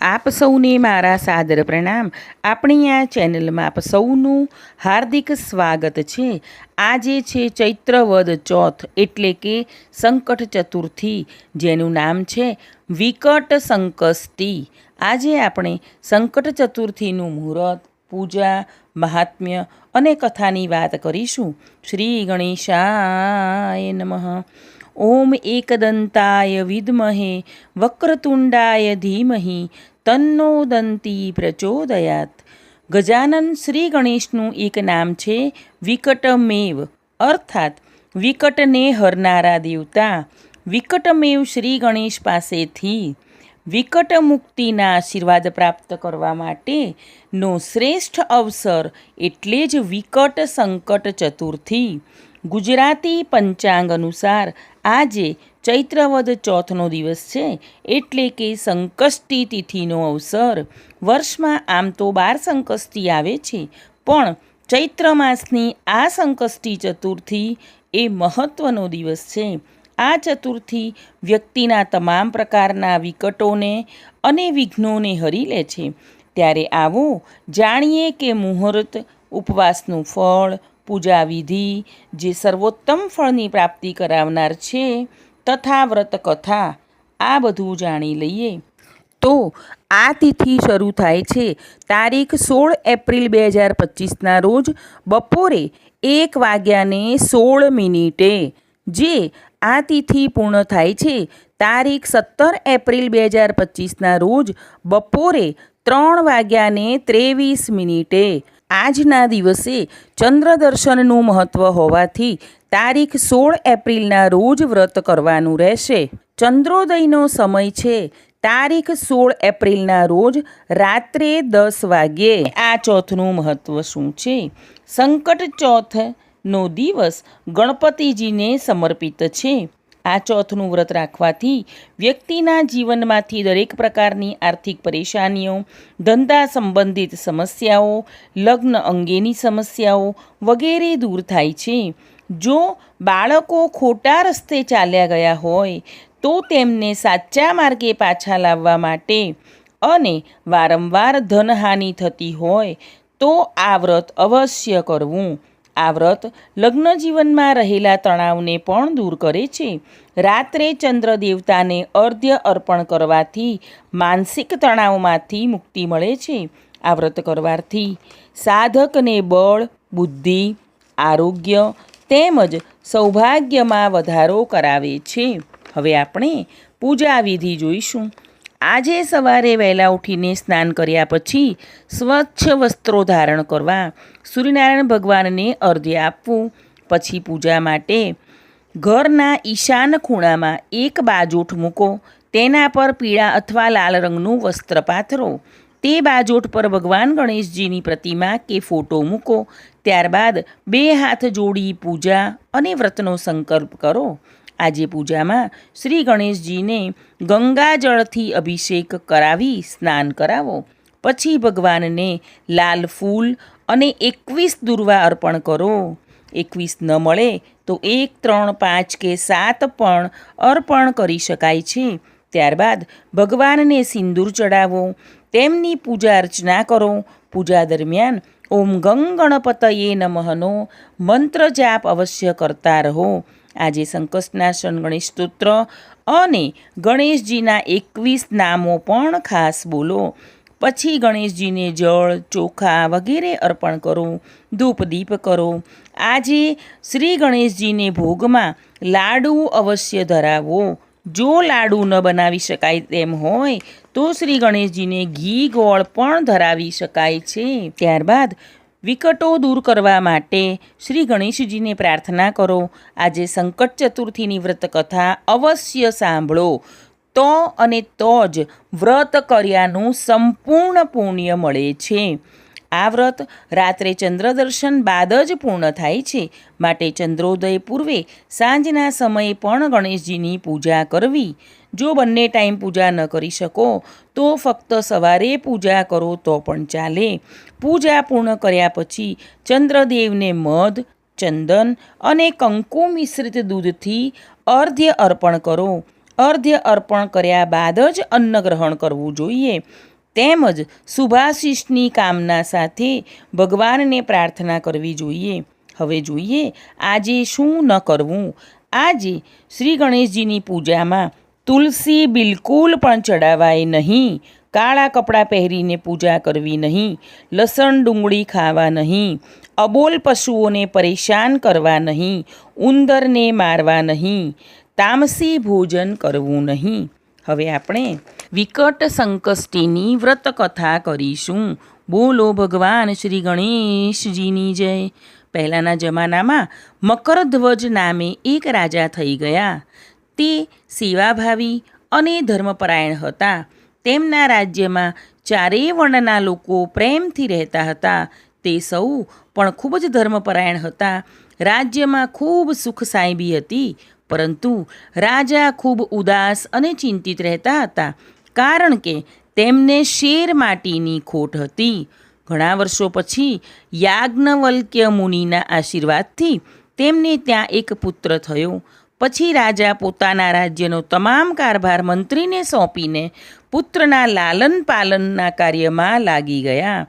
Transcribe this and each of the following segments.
આપ સૌને મારા સાદર પ્રણામ. આપણી આ ચેનલમાં આપ સૌનું હાર્દિક સ્વાગત છે. આજે છે ચૈત્રવદ ચોથ એટલે કે સંકટ ચતુર્થી, જેનું નામ છે વિકટ સંકષ્ટી. આજે આપણે સંકટ ચતુર્થીનું મુહૂર્ત, પૂજા, મહાત્મ્ય અને કથાની વાત કરીશું. શ્રી ગણેશાય નમઃ. ઓમ એકદંતાય વિદ્મહે. વક્રતુંડાય ધીમહિ. તન્નો દંતી પ્રચોદયાત। ગજાનન શ્રી ગણેશનું એક નામ છે વિકટમેવ। અર્થાત વિકટને હરનારા દેવતા। વિકટમેવ શ્રી ગણેશ પાસેથી વિકટ મુક્તિના આશીર્વાદ પ્રાપ્ત કરવા માટેનો શ્રેષ્ઠ અવસર એટલે જ વિકટ સંકટ ચતુર્થી। ગુજરાતી પંચાંગ અનુસાર આજે ચૈત્રવદ ચોથનો દિવસ છે એટલે કે સંકષ્ટી તિથિનો અવસર. વર્ષમાં આમ તો બાર સંકષ્ટી આવે છે, પણ ચૈત્ર માસની આ સંકષ્ટી ચતુર્થી એ મહત્ત્વનો દિવસ છે. આ ચતુર્થી વ્યક્તિના તમામ પ્રકારના વિકટોને અને વિઘ્નોને હરી લે છે. ત્યારે આવો જાણીએ કે મુહૂર્ત, ઉપવાસનું ફળ પૂજા વિધિ જે સર્વોત્તમ ફળની પ્રાપ્તિ કરાવનાર છે તથા વ્રત કથા આ બધું જાણી લઈએ. તો આ તિથિ શરૂ થાય છે તારીખ સોળ એપ્રિલ બે હજાર પચીસના રોજ બપોરે એક વાગ્યાને સોળ મિનિટે. જે આ તિથિ પૂર્ણ થાય છે તારીખ સત્તર એપ્રિલ બે હજાર પચીસના રોજ બપોરે ત્રણ વાગ્યાને ત્રેવીસ મિનિટે. આજના દિવસે ચંદ્ર દર્શનનું મહત્ત્વ હોવાથી તારીખ સોળ એપ્રિલના રોજ વ્રત કરવાનું રહેશે. ચંદ્રોદયનો સમય છે તારીખ સોળ એપ્રિલના રોજ રાત્રે દસ વાગ્યે. આ ચોથનું મહત્ત્વ શું છે? સંકટ ચોથનો દિવસ ગણપતિજીને સમર્પિત છે. આ ચોથનું વ્રત રાખવાથી વ્યક્તિના જીવનમાંથી દરેક પ્રકારની આર્થિક પરેશાનીઓ, ધંધા સંબંધિત સમસ્યાઓ, લગ્ન અંગેની સમસ્યાઓ વગેરે દૂર થાય છે. જો બાળકો ખોટા રસ્તે ચાલ્યા ગયા હોય, તો તેમને સાચા માર્ગે પાછા લાવવા માટે અને વારંવાર ધનહાનિ થતી હોય, તો આ વ્રત અવશ્ય કરવું. આ વ્રત લગ્ન જીવનમાં રહેલા તણાવને પણ દૂર કરે છે. રાત્રે ચંદ્ર દેવતાને અર્ધ્ય અર્પણ કરવાથી માનસિક તણાવમાંથી મુક્તિ મળે છે. આ વ્રત કરવાથી સાધકને બળ, બુદ્ધિ, આરોગ્ય તેમજ સૌભાગ્યમાં વધારો કરાવે છે. હવે આપણે પૂજા વિધિ જોઈશું. આજે સવારે વહેલા ઉઠીને સ્નાન કર્યા પછી સ્વચ્છ વસ્ત્રો ધારણ કરવા સૂર્યનારાયણ ભગવાનને અર્ધ્ય આપવું, પછી પૂજા માટે ઘરના ઈશાન ખૂણામાં એક બાજોઠ મૂકો, તેના પર પીળા અથવા લાલ રંગનું વસ્ત્ર પાથરો. તે બાજોઠ પર ભગવાન ગણેશજીની પ્રતિમા કે ફોટો મૂકો. ત્યારબાદ બે હાથ જોડી પૂજા અને વ્રતનો સંકલ્પ કરો. આજે પૂજામાં શ્રી ગણેશજીને ગંગાજળથી અભિષેક કરાવી સ્નાન કરાવો. પછી ભગવાનને લાલ ફૂલ અને એકવીસ દુર્વા અર્પણ કરો. એકવીસ ન મળે તો એક, ત્રણ, પાંચ કે સાત પણ અર્પણ કરી શકાય છે. ત્યારબાદ ભગવાનને સિંદૂર ચડાવો તેમની પૂજા અર્ચના કરો. પૂજા દરમિયાન ઓમ ગંગ ગણપતયે નમઃનો મંત્ર જાપ અવશ્ય કરતા રહો. આજે સંકષ્ટનાશન ગણેશ સ્તોત્ર અને ગણેશજીના એકવીસ નામો પણ ખાસ બોલો. પછી ગણેશજીને જળ, ચોખા વગેરે અર્પણ કરો, ધૂપ દીપ કરો. આજે શ્રી ગણેશજીને ભોગમાં લાડુ અવશ્ય ધરાવો. જો લાડુ ન બનાવી શકાય તેમ હોય, તો શ્રી ગણેશજીને ઘી ગોળ પણ ધરાવી શકાય છે. ત્યારબાદ વિકટો દૂર કરવા માટે શ્રી ગણેશજીને પ્રાર્થના કરો. આજે સંકટ ચતુર્થીની વ્રત કથા અવશ્ય સાંભળો. તો અને તો જ વ્રત કર્યાનું સંપૂર્ણ પુણ્ય મળે છે. આ વ્રત રાત્રે ચંદ્ર દર્શન બાદ જ પૂર્ણ થાય છે. માટે ચંદ્રોદય પૂર્વે સાંજના સમયે પણ ગણેશજીની પૂજા કરવી. જો બંને ટાઈમ પૂજા ન કરી શકો, તો ફક્ત સવારે પૂજા કરો તો પણ ચાલે. પૂજા પૂર્ણ કર્યા પછી ચંદ્રદેવને મધ, ચંદન અને કંકુ મિશ્રિત દૂધથી અર્ધ્ય અર્પણ કરો. અર્ધ્ય અર્પણ કર્યા બાદ જ અન્નગ્રહણ કરવું જોઈએ. તેમજ શુભાશિષની કામના સાથે ભગવાનને પ્રાર્થના કરવી જોઈએ. હવે જોઈએ, આજે શું ન કરવું? આજે શ્રી ગણેશજીની પૂજામાં તુલસી બિલકુલ પણ ચડાવાય નહીં. કાળા કપડાં પહેરીને પૂજા કરવી નહીં. લસણ ડુંગળી ખાવા નહીં. અબોલ પશુઓને પરેશાન કરવા નહીં. ઉંદરને મારવા નહીં. તામસી ભોજન કરવું નહીં. હવે આપણે વિકટ સંકષ્ટીની વ્રત કથા કરીશું. બોલો ભગવાન શ્રી ગણેશજીની જય. પહેલાંના જમાનામાં મકરધ્વજ નામે એક રાજા થઈ ગયા. તે સેવાભાવી અને ધર્મપરાયણ હતા. તેમના રાજ્યમાં ચારેય વર્ણના લોકો પ્રેમથી રહેતા હતા. તે સૌ પણ ખૂબ જ ધર્મપરાયણ હતા. રાજ્યમાં ખૂબ સુખ સાહેબી હતી. પરંતુ રાજા ખૂબ ઉદાસ અને ચિંતિત રહેતા હતા, કારણ કે તેમને શેર માટીની ખોટ હતી. ઘણા વર્ષો પછી યાજ્ઞવલ્ક્ય મુનિના આશીર્વાદથી તેમને ત્યાં એક પુત્ર થયો. પછી રાજા પોતાના રાજ્યનો તમામ કારભાર મંત્રીને સોંપીને પુત્રના લાલન પાલનના કાર્યમાં લાગી ગયા.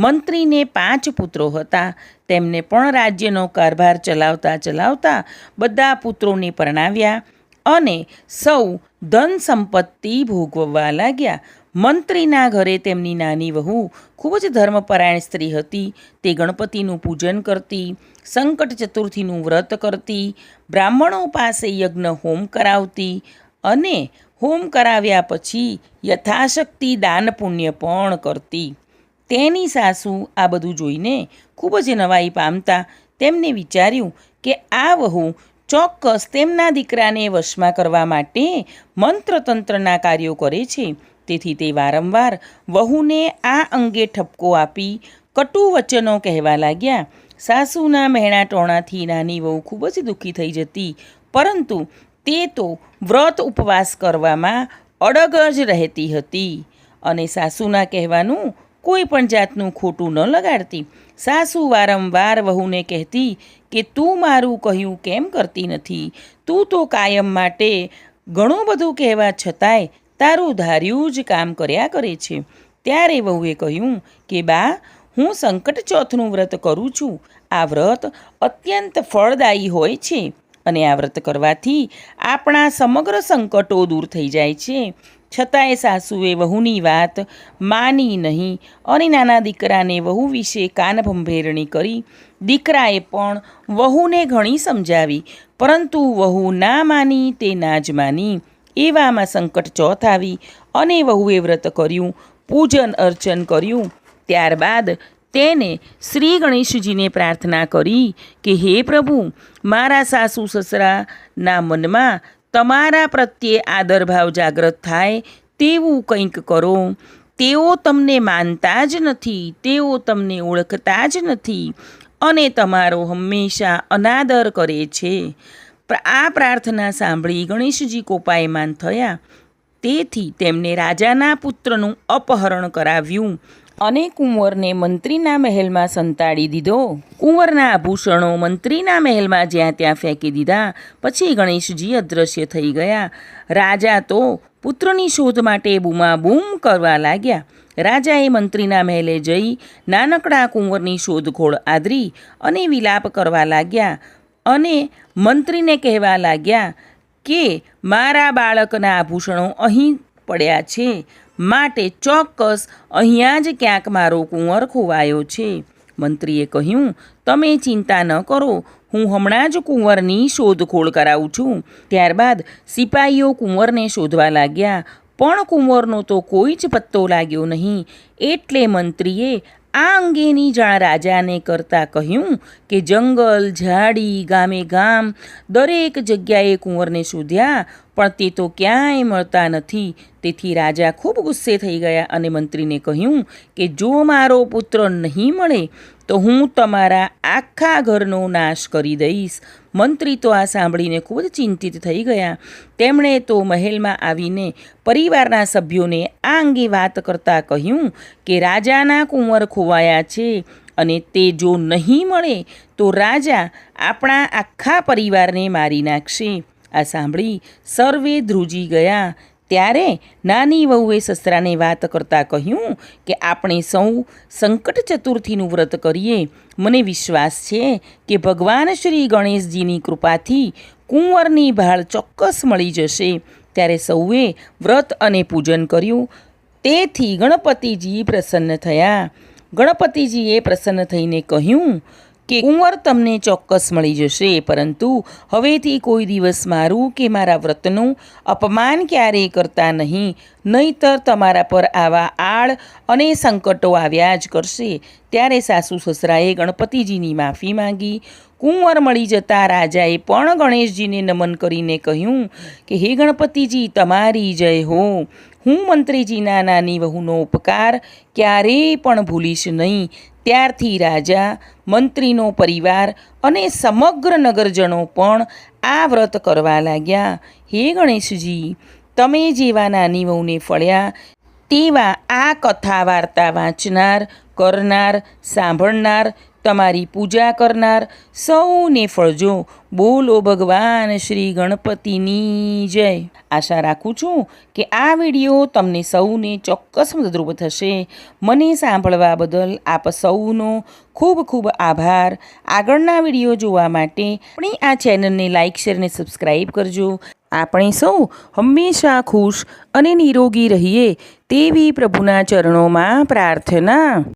મંત્રીને પાંચ પુત્રો હતા. તેમને પણ રાજ્યનો કારભાર ચલાવતા ચલાવતા બધા પુત્રોને પરણાવ્યા અને સૌ ધન સંપત્તિ ભોગવવા લાગ્યા. મંત્રીના ઘરે તેમની નાની વહુ, ખૂબ જ ધર્મપરાયણ સ્ત્રી હતી. તે ગણપતિનું પૂજન કરતી, સંકટ ચતુર્થીનું વ્રત કરતી, બ્રાહ્મણો પાસે યજ્ઞ હોમ કરાવતી અને હોમ કરાવ્યા પછી યથાશક્તિ દાન પુણ્ય પણ કરતી. તેની સાસુ આ બધું જોઈને ખૂબ જ નવાઈ પામતા તેમને વિચાર્યું કે આ વહુ ચોક્કસ તેમના દીકરાને વશમાં કરવા માટે મંત્રતંત્રના કાર્યો કરે છે. તેથી તે વારંવાર વહુને આ અંગે ઠપકો આપી કટુ વચનો કહેવા લાગ્યા. સાસુના મહેણા ટોણાથી નાની વહુ ખૂબ જ દુઃખી થઈ જતી, પરંતુ તે તો વ્રત ઉપવાસ કરવામાં અડગ જ રહેતી હતી અને સાસુના કહેવાનું કોઈ પણ જાતનું ખોટું ન લગાડતી. સાસુ વારંવાર વહુને કહેતી કે, તું મારું કહ્યું કેમ કરતી નથી? તું તો કાયમ માટે ઘણું બધું કહેવા છતાંય તારું ધાર્યું જ કામ કર્યા કરે છે. ત્યારે વહુએ કહ્યું કે, બા, હું સંકટ ચોથનું વ્રત કરું છું. આ વ્રત અત્યંત ફળદાયી હોય છે અને આ વ્રત કરવાથી આપણા સમગ્ર સંકટો દૂર થઈ જાય છે. છતાંય સાસુએ વહુની વાત માની નહીં. અને નાના દીકરાને વહુ વિશે કાનભંભેરણી કરી. દીકરાએ પણ વહુને ઘણી સમજાવી, પરંતુ વહુ ના માની તે ના જ માની. એવામાં સંકટ ચોથ આવી અને વહુએ વ્રત કર્યું, પૂજન અર્ચન કર્યું. ત્યારબાદ તેને શ્રી ગણેશજીને પ્રાર્થના કરી કે, હે પ્રભુ, મારા સાસુ સસરાના મનમાં તમારા પ્રત્યે આદરભાવ જાગૃત થાય તેવું કંઈક કરો. તેઓ તમને માનતા જ નથી, તેઓ તમને ઓળખતા જ નથી અને તમારો હંમેશા અનાદર કરે છે. આ પ્રાર્થના સાંભળી ગણેશજી કોપાયમાન થયા. તેથી તેમને રાજાના પુત્રનું અપહરણ કરાવ્યું અને કુંવરને મંત્રીના મહેલમાં સંતાડી દીધો. કુંવરના આભૂષણો મંત્રીના મહેલમાં જ્યાં ત્યાં ફેંકી દીધા. પછી ગણેશજી અદૃશ્ય થઈ ગયા. રાજા તો પુત્રની શોધ માટે બૂમાબૂમ કરવા લાગ્યા. રાજાએ મંત્રીના મહેલે જઈ નાનકડા કુંવરની શોધખોળ આદરી અને વિલાપ કરવા લાગ્યા અને મંત્રીને કહેવા લાગ્યા કે, મારા બાળકના આભૂષણો અહીં પડ્યા છે. માટે ચોક્કસ અહીંયા જ ક્યાંક મારો કુંવર ખોવાયો છે. મંત્રીએ કહ્યું, તમે ચિંતા ન કરો. હું હમણાં જ કુંવરની શોધખોળ કરાવું છું. ત્યારબાદ સિપાહીઓ કુંવરને શોધવા લાગ્યા. પણ કુંવરનો તો કોઈ જ પત્તો લાગ્યો નહીં. એટલે મંત્રીએ આ અંગેની જાણ રાજાને કરતાં કહ્યું કે જંગલ, ઝાડી, ગામે ગામ દરેક જગ્યાએ કુંવરને શોધ્યા, પણ તે તો ક્યાંય મળતા નથી. તેથી રાજા ખૂબ ગુસ્સે થઈ ગયા અને મંત્રીને કહ્યું કે જો મારો પુત્ર નહીં મળે તો હું તમારા આખા ઘરનો નાશ કરી દઈશ. મંત્રી તો આ સાંભળીને ખૂબ જ ચિંતિત થઈ ગયા. તેમણે તો મહેલમાં આવીને પરિવારના સભ્યોને આ અંગે વાત કરતાં કહ્યું કે રાજાના કુંવર ખોવાયા છે અને તે જો નહીં મળે તો રાજા આપણા આખા પરિવારને મારી નાખશે. આ સાંભળી સર્વે ધ્રુજી ગયા. ત્યારે નાની વહુએ સસરાને વાત કરતાં કહ્યું કે, આપણે સૌ સંકટ ચતુર્થીનું વ્રત કરીએ. મને વિશ્વાસ છે કે ભગવાન શ્રી ગણેશજીની કૃપાથી કુંવરની ભાળ ચોક્કસ મળી જશે. ત્યારે સૌએ વ્રત અને પૂજન કર્યું. તેથી ગણપતિજી પ્રસન્ન થયા. ગણપતિજીએ પ્રસન્ન થઈને કહ્યું કે કુંવર તમને ચોક્કસ મળી જશે. પરંતુ હવેથી કોઈ દિવસ મારું કે મારા વ્રતનું અપમાન ક્યારેય કરતા નહીં. નહીતર તમારા પર આવા આળ અને સંકટો આવ્યા જ કરશે. ત્યારે સાસુ સસરાએ ગણપતિજીની માફી માંગી. કુંવર મળી જતા રાજાએ પણ ગણેશજીને નમન કરીને કહ્યું કે, હે ગણપતિજી, તમારી જય હો. હું મંત્રીજીના નાની વહુનો ઉપકાર ક્યારેય પણ ભૂલીશ નહીં. ત્યારથી રાજા, મંત્રીનો પરિવાર અને સમગ્ર નગરજનો પણ આ વ્રત કરવા લાગ્યા. હે ગણેશજી, તમે જેવા નાની વહુને ફળ્યા, તેવા આ કથા વાર્તા વાંચનાર, કરનાર, સાંભળનાર તમારી પૂજા કરનાર સૌને ફળજો. બોલો ભગવાન શ્રી ગણપતિની જય. આશા રાખું છું કે આ વીડિયો તમને સૌને ચોક્કસ મદદરૂપ થશે. મને સાંભળવા બદલ આપ સૌનો ખૂબ ખૂબ આભાર. આગળના વીડિયો જોવા માટે આપણી આ ચેનલને લાઇક શેર અને સબસ્ક્રાઈબ કરજો. આપણે સૌ હંમેશા ખુશ અને નિરોગી રહીએ તેવી પ્રભુના ચરણોમાં પ્રાર્થના